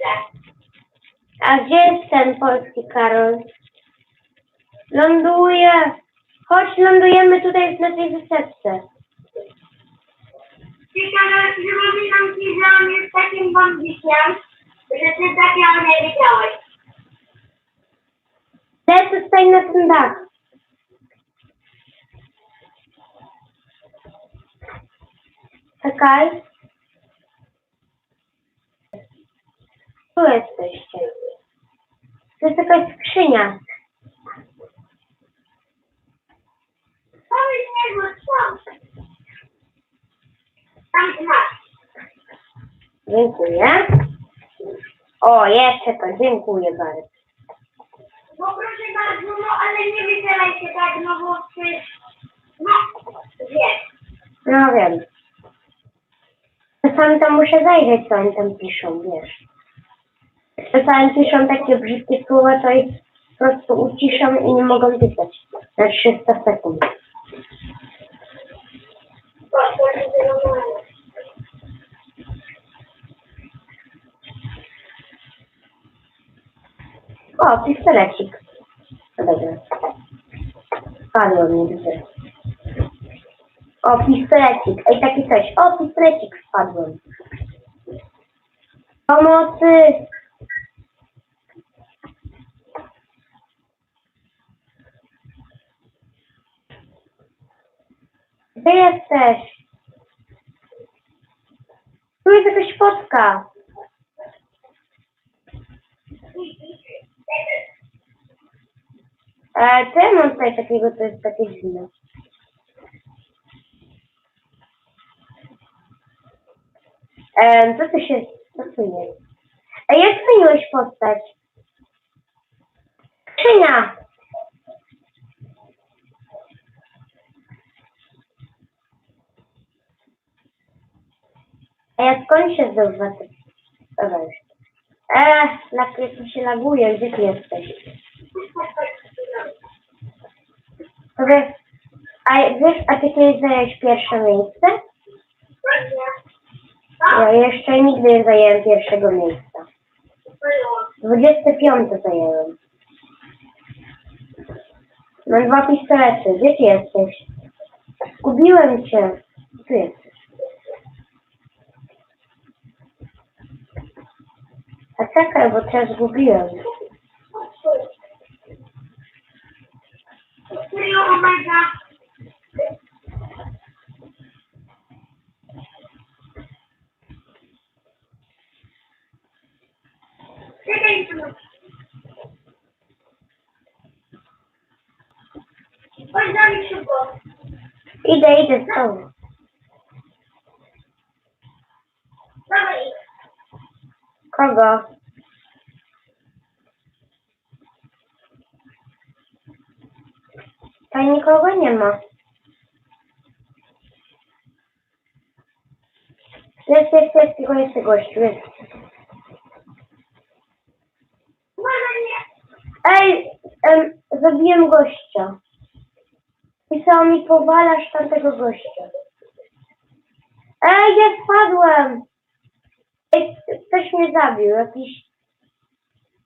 miejsce. A gdzie jest ten polski Karol? Ląduje. Chodź, lądujemy tutaj na tej wysepce. Ciekawe, przypominam ci, że on jest takim bambikiem, że ty takiego nie widziałeś. Lecę tutaj na ten dach. Czekaj. Tu jesteście. To jest jakaś skrzynia. Powiedz niego co? Tam masz. Dziękuję. O, jeszcze to. Dziękuję bardzo. Bo proszę bardzo, no ale nie wychylaj się tak, no bo ty... No, wiesz. No wiem. Czasami tam muszę zajrzeć, co oni tam piszą, wiesz. Czasami piszą takie brzydkie słowa, to ich po prostu uciszam i nie mogą pisać. Na 300 sekund. O, pistolecik. No dobra. Spadło mi. O, pistolecik. Ej, taki coś. O, pistolecik spadłem. Pomocy! Gdzie jesteś? Tu jest jakaś fotka. E, co ja mam tutaj takiego, to jest takie dziwne? E, co tu się, co tu jest? E, jak zmieniłeś postać? Skrzynia! A ja skąd się zdobywa ty? Dobra. Eee, jak to się laguje, gdzie ty jesteś? Powiedz, a wiesz, a ty kiedyś zająłeś pierwsze miejsce? Ja jeszcze nigdy nie zajęłem pierwszego miejsca. 25 zajęłem. Mam dwa pistolety. Gdzie ty jesteś? Zgubiłem cię. Tu jesteś. A czekaj, bo cię zgubiłem. Serio, omega. Czekaj, tu. Chodź Tam nikogo nie ma. Jest, jest, jest, tylko jest gościu, jest. Ej, em, zabiłem gościa. Pisało mi, powalasz tamtego gościa. Ej, ja spadłem! Ej, ktoś mnie zabił, jakiś...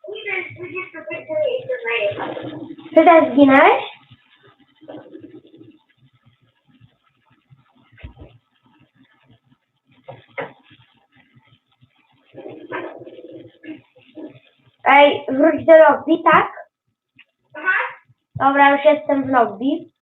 Nie, to jest 25 miejsce zajęte. Ty też zginąłeś? Ej, wróć do lobby, tak? Aha. Dobra, już jestem w lobby.